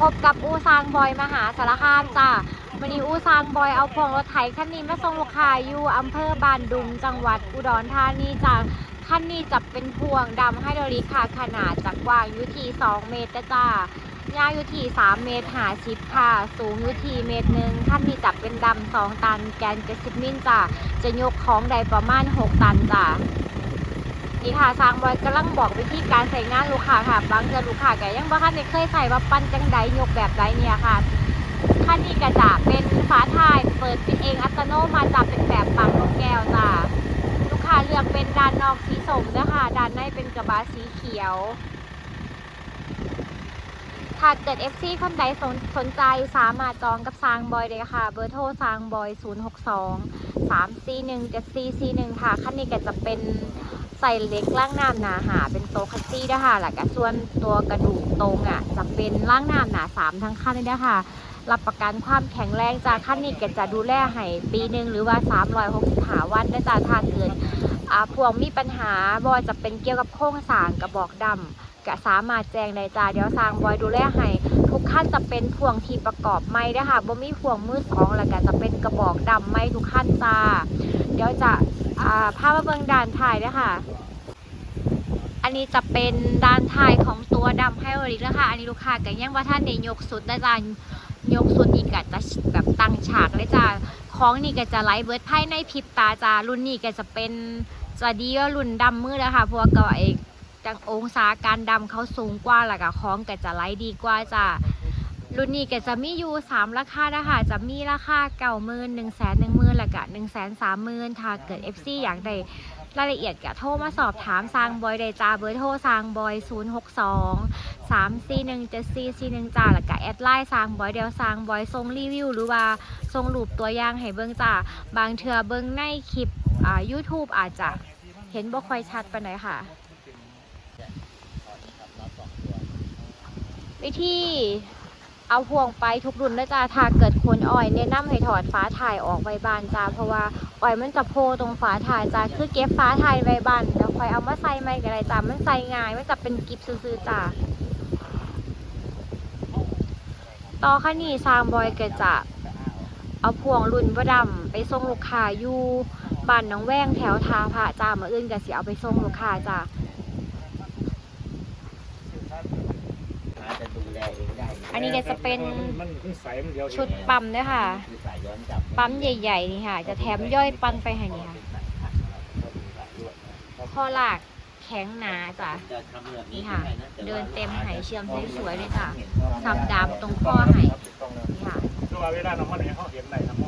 พบกับอูซางบอยมหาสารคามจ้าวันนี้อูซางบอยเอาพวงรถไถคันนี้มาส่งลูกค้าอยู่อำเภอบานดุงจังหวัดอุดรธานีจ้าคันนี้จะเป็นพวงดำไฮดรอลิกค่ะขนาดจากกว้างอยู่ที่2เมตรจ้ายาวอยู่ที่3เมตรหาชิปค่ะ สูงอยู่ที่เมตรหนึ่งคันนี้จะเป็นดำ2ตัน แกน70มิลจ้าจะยกของได้ประมาณ 6 ตันจ้า นี่ค่ะทางบอยกำลังบอกวิธีการใส่งานลูกค้าค่ะบางจะลูกค้าแกยังบ่ทันได้เคยใส่ว่าปั้นจังใดยกแบบใดเนี่ยค่ะท่านนี้กระจาเป็นฝาท้ายเปิดปิดเองอัตโนมัติจะเป็นแบบปังลูกแก้วจ้าลูกค้าเลือกเป็นด้านนอกสีส้มนะคะด้านในเป็นกระบะสีเขียว ถ้าเกิด FC คนใดสนสนใจสามารถจองกับซางบอยเลยค่ะ เบอร์โทรซางบอย 062 341 7441 ค่ะขั้นนี้ก็จะเป็นใส่เล็กล่างน้ำหนาหาเป็นโตะคัสซี่ด้วยค่ะแล้วก็ส่วนตัวกระดูกตรงอะจะเป็นล่างน้ำหนาสามทั้งขั้นเลยนะคะรับประกันความแข็งแรงจากขั้นนี้ก็จะดูแลให้ปีหนึ่งหรือว่า 360หาวันได้จากถ้าเกิดอ่าพวงมีปัญหาบอยจะเป็นเกี่ยวกับโครงสร้างกระบอกดำ ก็สามารถแจ้งได้จ้าเดี๋ยวสร้างบอยดูแลให้ทุกขั้นจะเป็นพวงที่ประกอบไม่ได้ค่ะบ่มีพวงมือสองแล้วก็จะเป็นกระบอกดำไม่ทุกขั้นจ้าเดี๋ยวจะภาพมาเบื้องด้านท้ายด้ค่ะอันนี้จะเป็นด้านท้ายของตัวดำให้บริแล้วค่ะอันนี้ลูกค้าก็ยังว่าท่านในยกสุดได้จ้ายกสุดนี่ก็จะแบบตั้งฉากเลยจ้าของนี่ก็จะไลฟ์เบิร์ดภายในพิบตาจ้ารุ่นนี้ก็จะเป็นจะดีว่ารุ่นดำมือแล้วค่ะพว่าก็เอก จังองศาการดำเขาสูงกว่าแล้วก็ของก็จะไลฟ์ดีกว่าจ้ารุ่นนี้ก็จะมีอยู่สามราคานะคะจะมีราคาเก่าหมื่นหนึ่งแสนหนึ่งหมื่นแล้วก็หนึ่งแสนสามหมื่นถ้าเกิด FC อยากได้รายละเอียดก็โทรมาสอบถามซางบอยได้จ้าเบอร์โทรซางบอย 0 6 2 3 4 1 7 4 4 1จ้าแล้วก็แอดไลน์ซางบอยเดียวซางบอยส่งรีวิวหรือว่าส่งรูปตัวอย่างให้เบิ่งจ้าบางเทือเบิ่งในคลิปอ่า YouTube อาจจะเห็นบ่ค่อยชัดปานใดค่ะ วิธีเอาพวงไปทุกรุ่นนะจ้าถ้าเกิดคนอ้อยแนะนำให้ถอดฟ้าถ่ายออกไว้บานจ้า เพราะว่าอ้อยมันจะโพตรงฟ้าถ่ายจ้า คือเก็บฟ้าถ่ายไว้บานแล้วค่อยเอามาใส่ใหม่ก็ได้จ้า มันใส่ง่ายมันจะเป็นกิฟซื่อๆจ้า ต่อขั้นนี้ซางบอยก็จะเอาพวงรุ่นประดำไปส่งลูกค้าอยู่บ้านน้องแว้งแถวทาพระจ้ามาอื่นก็สิเอาไปส่งลูกค้าจ้า จะดูแลเองได้อันนี้ก็จะเป็นมันมันใสมันเดียวเองชุดปั๊มด้วยค่ะคือสายย้อนกลับปั๊มใหญ่ๆนี่ค่ะ จะแถมย่อยปันไปให้นี่ค่ะข้อหลักแข็งหนาจ้ะจะทำแบบนี่ค่ะได้นะแต่ว่าเดินเต็มไหเชื่อมสวยๆเลยจ้ะสับดาบตรงข้อไหนี่ค่ะคือว่าเวลาน้ำมันเนี่ยเขาเห็นไหนน้ำมั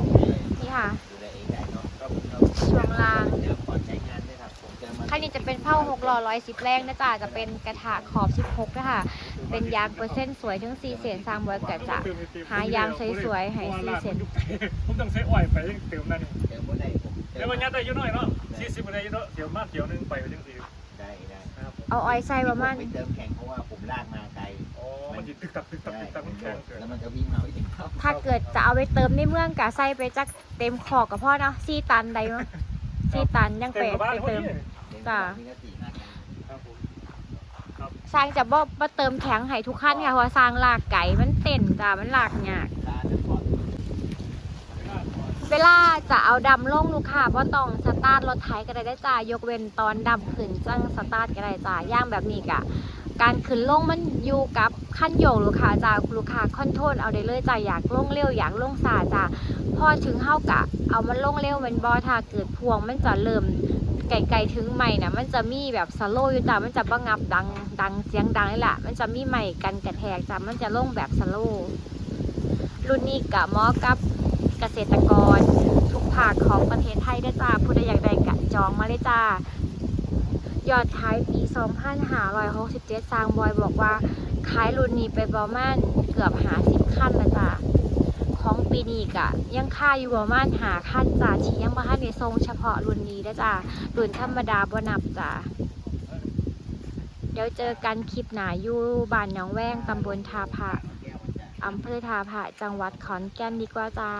นนี่ จะมาคันนี้จะเป็นเผ้าหกล้อร้อยสิบแรงนะจ๊ะจะเป็นกระถาขอบสิบหกนะคะเป็นยางเปอร์เซ็นต์สวยถึงสี่เศษสร้างบอยกะจะหายางสวยๆให้สี่เซนผมต้องใช้อ้อยไปเติมนั่นเดี๋ยวบ่ได้ผมเดี๋ยววันนี้ได้ยุ่น้อยเนาะสี่สิบได้ยุ่เนาะเดี๋ยวมากเดี๋ยวนึงไปจังสี่ได้ได้นะครับเอาออยใส่ประมาณไปเติมแข่งเพราะว่าผมลากมาไกลอ๋อมันจิตึกตักตึกตักได้ตึกตักมันแข็งเกินแล้วมันจะวิ่งมาไม่ถึงเขาถ้าเกิดจะเอาไปเติมในเมืองกะใส่ไปจักเต็มขอกกับพ่อเนาะสี่ตันใดมั้งสี่ตันยังเต็ไปมกับบ้านไปพอเติดีม จ้ะนี่ก็สี่ห้าคันครับผมสร้างจะบ่มาเติมแข็งให้ทุกขั้นค่ะเพราะว่าสร้างลากไก่มันเต้นจ้ามันลากยากตาจะปลอดเวลาจะเอาดำลงลูกค้าบ่ต้องสตาร์ทรถไถก็ได้ได้จ้ายกเว้นตอนดำขึ้นจังสตาร์ทก็ได้จ้าย่างแบบนี้กะ การขึ้นลงมันอยู่กับขั้นโยกลูกค้าจ้าลูกค้าคอนโทรลเอาได้เลยจ้าอยากลงเร็วอยากลงซาจ้าพอถึงเฮากะ เอามันลงเร็วแมันบ่ถ้าเกิดพวงมันจะเริ่ม ไกลๆถึงใหม่นะมันจะมีแบบสโลอยู่จ้ามันจะบ่งับดังดังเสียงดังนี่แหละมันจะมีใหม่กันกระแทกจ้ามันจะลงแบบสโลรุ่นนี้กะเหมาะกับเกษตรกร ทุกภาคของประเทศไทยได้จ้าผู้ใดอยากได้กะจองมาเลยจ้ายอดขายปี 2567 สร้างบอยบอกว่าขายรุ่นนี้ไปประมาณเกือบหาสิบขั้นล้วจ้า ของปีนี้กะยังค่าอยู่ประมาณหาขั้นจ้าที่ยังบ่ทันในทรงเฉพาะรุ่นนี้ได้จ้ารุ่นธรรมดาบ่นับจ้าเดี๋ยวเจอกันคลิปหนาอยู่บ้านหนองแว้งตำบลทาผะอำเภอทาผะจังหวัดขอนแก่นดีกว่าจ้า